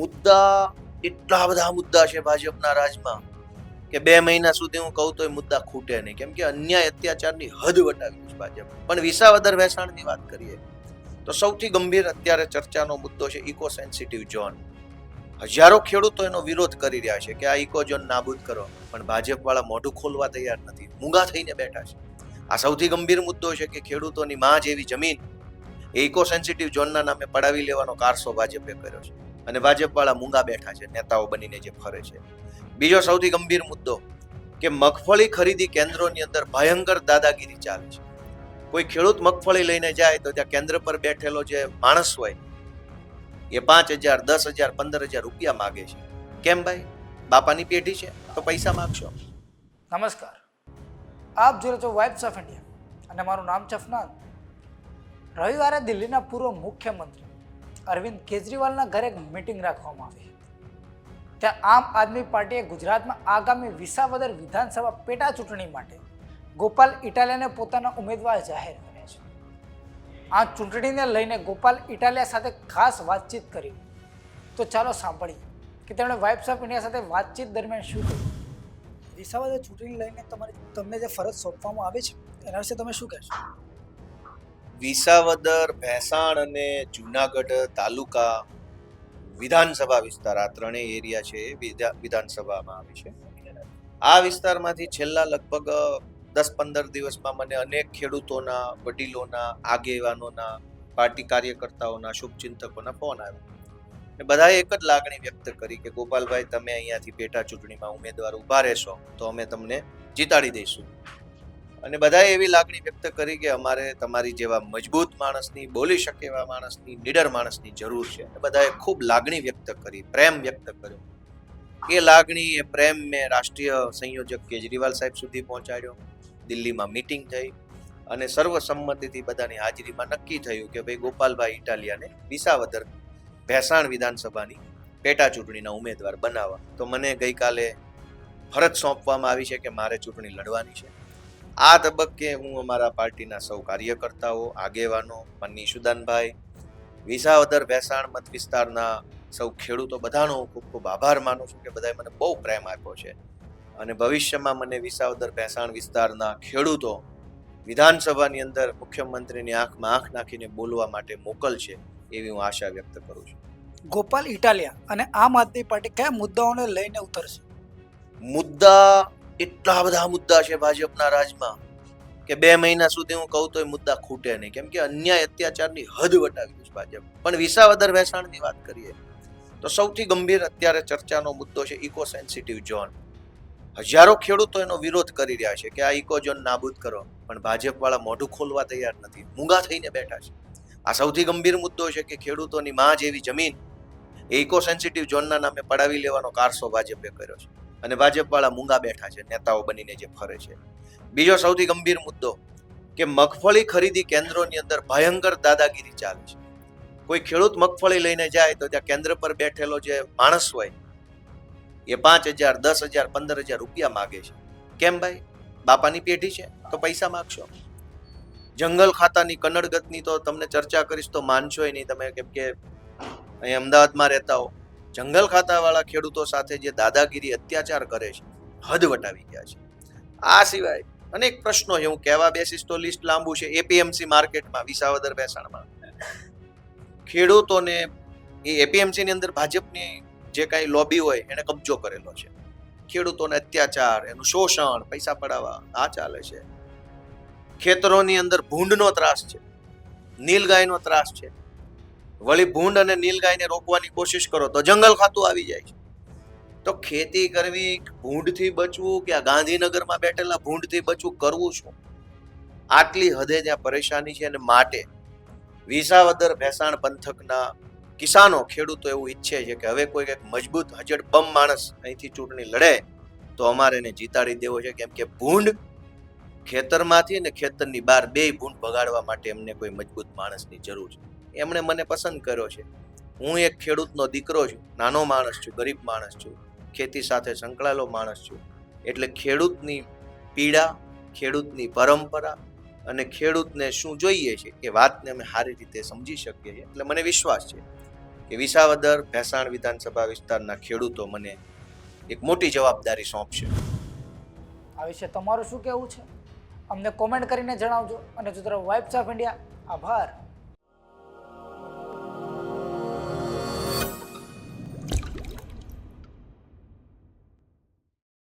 મુદ્દા, એટલા બધા મુદ્દા છે ભાજપના રાજમાં કે બે મહિના સુધી હું કહું તો એ મુદ્દા ખૂટે નહીં. કેમ કે અન્યાય અત્યાચારની હદ વટાવી છે ભાજપ. પણ વિસાવદર વેસાણની વાત કરીએ, તો સૌથી ગંભીર અત્યારે ચર્ચાનો મુદ્દો છે ઇકો સેન્સિટિવ ઝોન. હજારો ખેડૂતો એનો વિરોધ કરી રહ્યા છે કે આ ઇકો ઝોન નાબૂદ કરો, પણ ભાજપવાળા મોઢું ખોલવા તૈયાર નથી. મૂંગા થઈને બેઠા છે. આ સૌથી ગંભીર મુદ્દો છે કે ખેડૂતોની માં જેવી જમીન એ ઇકો સેન્સિટિવ ઝોનના નામે પડાવી લેવાનો કારસો ભાજપે કર્યો છે. અને ભાજપવાળા મૂંગા બેઠા છે, નેતાઓ બનીને જે ફરે છે. બીજો સૌથી ગંભીર મુદ્દો કે મગફળી ખરીદી કેન્દ્રોની અંદર ભયંકર દાદાગીરી ચાલે છે. કોઈ ખેડૂત મગફળી લઈને જાય તો ત્યાં કેન્દ્ર પર બેઠેલો જે માણસ હોય, એ પાંચ હજાર, દસ હજાર, પંદર હજાર રૂપિયા માગે છે. કેમ ભાઈ? બાપાની પેઢી છે, તો પૈસા માગશો. નમસ્કાર. આપ જોડે છો વાઇબ્સ ઓફ ઇન્ડિયા અને મારું નામ છે રવિવારે દિલ્હીના પૂર્વ મુખ્યમંત્રી અરવિંદ કેજરીવાલના ઘરે એક મિટિંગ રાખવામાં આવી ત્યાં આમ આદમી પાર્ટીએ ગુજરાતમાં આગામી વિસાવદર વિધાનસભા પેટા ચૂંટણી માટે ગોપાલ ઇટાલિયાને પોતાના ઉમેદવાર જાહેર કર્યા છે. આ ચૂંટણીને લઈને ગોપાલ ઇટાલિયા સાથે ખાસ વાતચીત કરી. તો ચાલો સાંભળીએ કે તેમણે વાઇબ્સ ઓફ ઇન્ડિયા સાથે વાતચીત દરમિયાન શું કહ્યું? વિસાવદર ચૂંટણી લઈને તમારી તમને જે ફરજ સોંપવામાં આવે છે, એના વિશે તમે શું કહેશો? વિસાવદર, ભેસાણ અને જુનાગઢ તાલુકા વિધાનસભા વિસ્તાર, આ ત્રણેય એરિયા છે એ વિધા- વિધાનસભામાં આવે છે. આ વિસ્તારમાંથી છેલ્લા લગભગ દસ પંદર દિવસમાં મને અનેક ખેડૂતોના, વડીલોના, આગેવાનોના, પાર્ટી કાર્યકર્તાઓના, શુભચિંતકોના ફોન આવ્યા. ને બધાએ એક જ લાગણી વ્યક્ત કરી કે, ગોપાલભાઈ, તમે અહીંયાથી પેટા ચૂંટણીમાં ઉમેદવાર ઊભા રહેશો, તો અમે તમને જીતાડી દઈશું. અને બધાએ એવી લાગણી વ્યક્ત કરી કે અમારે તમારી જેવા મજબૂત માણસની, બોલી શકે એવા માણસની, નીડર માણસની જરૂર છે. અને બધાએ ખૂબ લાગણી વ્યક્ત કરી, પ્રેમ વ્યક્ત કર્યો. એ લાગણી, એ પ્રેમ મેં રાષ્ટ્રીય સંયોજક કેજરીવાલ સાહેબ સુધી પહોંચાડ્યો. દિલ્હીમાં મીટિંગ થઈ અને સર્વસંમતિથી બધાની હાજરીમાં નક્કી થયું કે ભાઈ ગોપાલભાઈ ઇટાલિયાને વિસાવદર ભેસાણ વિધાનસભાની પેટા ચૂંટણીના ઉમેદવાર બનાવવા. તો મને ગઈકાલે ફરજ સોંપવામાં આવી છે કે મારે ચૂંટણી લડવાની છે. આ તબક્કે હું અમારા પાર્ટીના સૌ કાર્યકર્તાઓ આગેવાનો પન્ની સુદાનભાઈ વિસાવદર ભેસાણ મત વિસ્તારના સૌ ખેડૂતો બધાનો હું ખૂબ ખૂબ આભાર માનું છું કે બધાએ મને બહુ પ્રેમ આપ્યો છે. અને ભવિષ્યમાં મને વિસાવદર ભેસાણ વિસ્તારના ખેડૂતો વિધાનસભાની અંદર મુખ્યમંત્રીની આંખમાં આંખ નાખીને બોલવા માટે મોકલશે એવી હું આશા વ્યક્ત કરું છું. ગોપાલ ઇટાલિયા અને આમ આદમી પાર્ટી કયા મુદ્દાઓને લઈને ઉતરશે? મુદ્દા એટલા બધા મુદ્દા છે ભાજપના રાજમાં કે બે મહિના સુધી હું કહું તો એ મુદ્દા ખૂટે નહીં. કેમ કે અન્યાય અત્યાચારની હદ વટાવી છે ભાજપ. પણ વિસાવદર વેસાણની વાત કરીએ તો સૌથી ગંભીર અત્યારે ચર્ચાનો મુદ્દો છે ઇકો સેન્સિટિવ ઝોન. હજારો ખેડૂતો એનો વિરોધ કરી રહ્યા છે કે આ ઇકો ઝોન નાબૂદ કરો, પણ ભાજપવાળા મોઢું ખોલવા તૈયાર નથી. મૂંગા થઈને બેઠા છે. આ સૌથી ગંભીર મુદ્દો છે કે ખેડૂતોની માં જેવી જમીન ઇકો સેન્સિટિવ ઝોનના નામે પડાવી લેવાનો કારસો ભાજપે કર્યો છે. અને ભાજપવાળા મૂંગા બેઠા છે, નેતાઓ બનીને જે ફરે છે. બીજો સૌથી ગંભીર મુદ્દો કે મગફળી ખરીદી કેન્દ્રોની અંદર ભયંકર દાદાગીરી ચાલે છે. કોઈ ખેડૂત મગફળી લઈને જાય તો ત્યાં કેન્દ્ર પર બેઠેલો જે માણસ હોય, એ પાંચ હજાર, દસ હજાર, પંદર હજાર રૂપિયા માગે છે. કેમ ભાઈ? બાપાની પેઢી છે તો પૈસા માગશો. જંગલ ખાતાની કન્નડગતની તો તમને ચર્ચા કરીશ તો માનશો નહીં. તમે કેમ કે અહીં અમદાવાદમાં રહેતા હો. જંગલ ખાતાવાળા ખેડૂતો સાથે જે દાદાગીરી, અત્યાચાર કરે છે, હદ વટાવી ગયા છે. આ સિવાય અનેક પ્રશ્નો છે. હું કહેવા બેસીશ તો લિસ્ટ લાંબુ છે. એપીએમસી માર્કેટમાં વિસાવદર બેસાણમાં ખેડૂતોને એ એપીએમસીની અંદર ભાજપની જે કાંઈ લોબી હોય એને કબજો કરેલો છે. ખેડૂતોને અત્યાચાર, એનું શોષણ, પૈસા પડાવવા, આ ચાલે છે. ખેતરોની અંદર ભૂંડનો ત્રાસ છે. નીલગાયનો ત્રાસ છે. વળી ભૂંડ અને નીલગાયને રોકવાની કોશિશ કરો તો જંગલ ખાતું આવી જાય છે. તો ખેતી કરવી, ભૂંડથી બચવું કે આ ગાંધીનગરમાં બેઠેલા ભૂંડથી બચવું કરવું શું? આટલી હદે ત્યાં પરેશાની છે અને માટે વિસાવદર ભેસાણ પંથકના કિસાનો, ખેડૂતો એવું ઈચ્છે છે કે હવે કોઈ એક મજબૂત હજડબમ માણસ અહીંથી ચૂંટણી લડે તો અમારે એને જીતાડી દેવો છે. કેમ કે ભૂંડ ખેતરમાંથી ને ખેતરની બહાર બે ભૂંડ બગાડવા માટે એમને કોઈ મજબૂત માણસની જરૂર છે. એમણે મને પસંદ કર્યો છે. હું એક ખેડૂતનો દીકરો છું, નાનો માણસ છું, ગરીબ માણસ છું, ખેતી સાથે સંકળાયેલો માણસ છું. એટલે ખેડૂતની પીડા, ખેડૂતની પરંપરા અને ખેડૂતને શું જોઈએ છે એ વાતને અમે સારી રીતે સમજી શકીએ છીએ. એટલે મને વિશ્વાસ છે કે વિસાવદર ભેસાણ વિધાનસભા વિસ્તારના ખેડૂતો મને એક મોટી જવાબદારી સોંપશે. આ વિશે તમારું શું કહેવું છે? અમને કોમેન્ટ કરીને જણાવજો. અને જો તરફ વાઇબ્સ ઓફ ઇન્ડિયા આભાર.